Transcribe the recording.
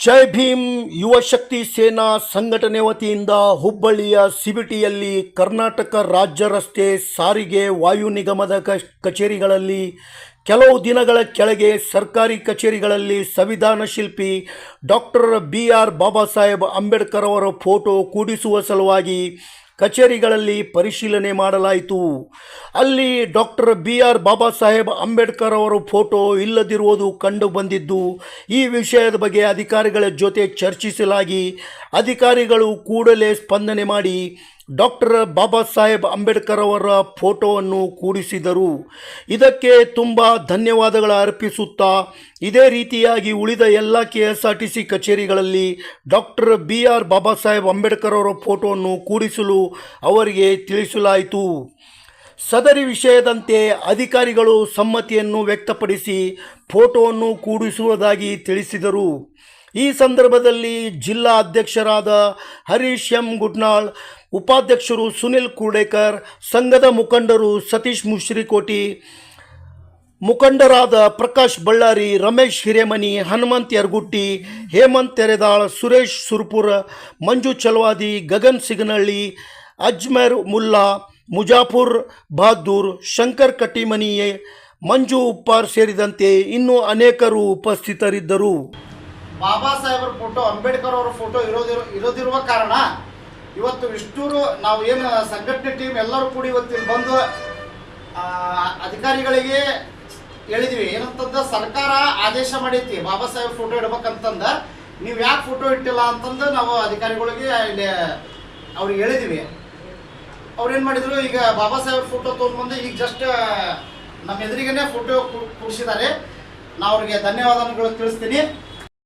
ಜೈ ಭೀಮ್ ಯುವ ಶಕ್ತಿ ಸೇನಾ ಸಂಘಟನೆ ವತಿಯಿಂದ ಹುಬ್ಬಳ್ಳಿಯ ಸಿಬಿಟಿಯಲ್ಲಿ ಕರ್ನಾಟಕ ರಾಜ್ಯ ರಸ್ತೆ ಸಾರಿಗೆ ವಾಯು ನಿಗಮದ ಕಚೇರಿಗಳಲ್ಲಿ ಕೆಲವು ದಿನಗಳ ಕೆಳಗೆ ಸರ್ಕಾರಿ ಕಚೇರಿಗಳಲ್ಲಿ ಸಂವಿಧಾನ ಶಿಲ್ಪಿ doctor B R Baba Saheb Ambedkar ಅವರ ಫೋಟೋ ಕೂಡಿಸುವ ಸಲುವಾಗಿ ಕಚೇರಿಗಳಲ್ಲಿ ಪರಿಶೀಲನೆ ಮಾಡಲಾಯಿತು. ಅಲ್ಲಿ doctor B R Baba Saheb Ambedkar ಅವರ ಫೋಟೋ ಇಲ್ಲದಿರುವುದು ಕಂಡು ಬಂದಿದ್ದು, ಈ ವಿಷಯದ ಬಗ್ಗೆ ಅಧಿಕಾರಿಗಳ ಜೊತೆ ಚರ್ಚಿಸಲಾಗಿ ಅಧಿಕಾರಿಗಳು ಕೂಡಲೇ ಸ್ಪಂದನೆ ಮಾಡಿ ಡಾಕ್ಟರ್ ಬಾಬಾ ಸಾಹೇಬ್ ಅಂಬೇಡ್ಕರ್ ಅವರ ಫೋಟೋವನ್ನು ಕೂಡಿಸಿದರು. ಇದಕ್ಕೆ ತುಂಬ ಧನ್ಯವಾದಗಳ ಅರ್ಪಿಸುತ್ತಾ, ಇದೇ ರೀತಿಯಾಗಿ ಉಳಿದ ಎಲ್ಲ K S R T C ಕಚೇರಿಗಳಲ್ಲಿ doctor B R Baba Saheb Ambedkar ಅವರ ಫೋಟೋವನ್ನು ಕೂಡಿಸಲು ಅವರಿಗೆ ತಿಳಿಸಲಾಯಿತು. ಸದರಿ ವಿಷಯದಂತೆ ಅಧಿಕಾರಿಗಳು ಸಮ್ಮತಿಯನ್ನು ವ್ಯಕ್ತಪಡಿಸಿ ಫೋಟೋವನ್ನು ಕೂಡಿಸುವುದಾಗಿ ತಿಳಿಸಿದರು. ಈ ಸಂದರ್ಭದಲ್ಲಿ ಜಿಲ್ಲಾ ಅಧ್ಯಕ್ಷರಾದ ಹರೀಶ್ ಎಂ ಗುಡ್ನಾಳ್, ಉಪಾಧ್ಯಕ್ಷರು ಸುನಿಲ್ ಕುರ್ಡೇಕರ್ ಸಂಘದ ಮುಖಂಡರು ಸತೀಶ್ ಮುಶ್ರಿಕೋಟಿ ಮುಖಂಡರಾದ ಪ್ರಕಾಶ್ ಬಳ್ಳಾರಿ, ರಮೇಶ್ ಹಿರೇಮನಿ, ಹನುಮಂತ್ ಯರ್ಗುಟ್ಟಿ, ಹೇಮಂತ್ ತೆರೆದಾಳ್, ಸುರೇಶ್ ಸುರ್ಪುರ, ಮಂಜು ಚಲವಾದಿ, ಗಗನ್ ಸಿಗನಹಳ್ಳಿ ಅಜ್ಮೇರ್ ಮುಲ್ಲಾ ಮುಜಾಫುರ್ ಬಹದ್ದೂರ್, ಶಂಕರ್ ಕಟ್ಟಿಮನಿ ಮಂಜು ಉಪ್ಪಾರ್ ಸೇರಿದಂತೆ ಇನ್ನೂ ಅನೇಕರು ಉಪಸ್ಥಿತರಿದ್ದರು. ಬಾಬಾ ಸಾಹೇಬರ ಫೋಟೋ, ಅಂಬೇಡ್ಕರ್ ಅವರ ಫೋಟೋ ಇರೋದಿರೋ, ಇರೋದಿರುವ ಕಾರಣ ಇವತ್ತು ಇಷ್ಟೂರು ನಾವು ಏನು ಸಂಘಟನೆ ಟೀಮ್ ಎಲ್ಲರೂ ಕೂಡಿ ಇವತ್ತು ಬಂದು ಅಧಿಕಾರಿಗಳಿಗೆ ಹೇಳಿದ್ವಿ. ಏನಂತಂದ, ಸರ್ಕಾರ ಆದೇಶ ಮಾಡೈತಿ. ಬಾಬಾ ಸಾಹೇಬ್ ಫೋಟೋ ಇಡ್ಬೇಕಂತಂದ ನೀವು ಯಾಕೆ ಫೋಟೋ ಇಟ್ಟಿಲ್ಲ ಅಂತಂದು ನಾವು ಅಧಿಕಾರಿಗಳಿಗೆ ಇಲ್ಲಿ ಅವ್ರಿಗೆ ಹೇಳಿದ್ವಿ. ಅವ್ರು ಏನು ಮಾಡಿದ್ರು, ಈಗ ಬಾಬಾ ಸಾಹೇಬ್ ಫೋಟೋ ತೊಗೊಂಡ್ಬಂದು ಈಗ ಜಸ್ಟ್ ನಮ್ಮ ಎದುರಿಗೇನೆ ಫೋಟೋ ಕೊಡಿಸಿದ್ದಾರೆ. ನಾವು ಅವ್ರಿಗೆ ಧನ್ಯವಾದಗಳು ತಿಳಿಸ್ತೀನಿ.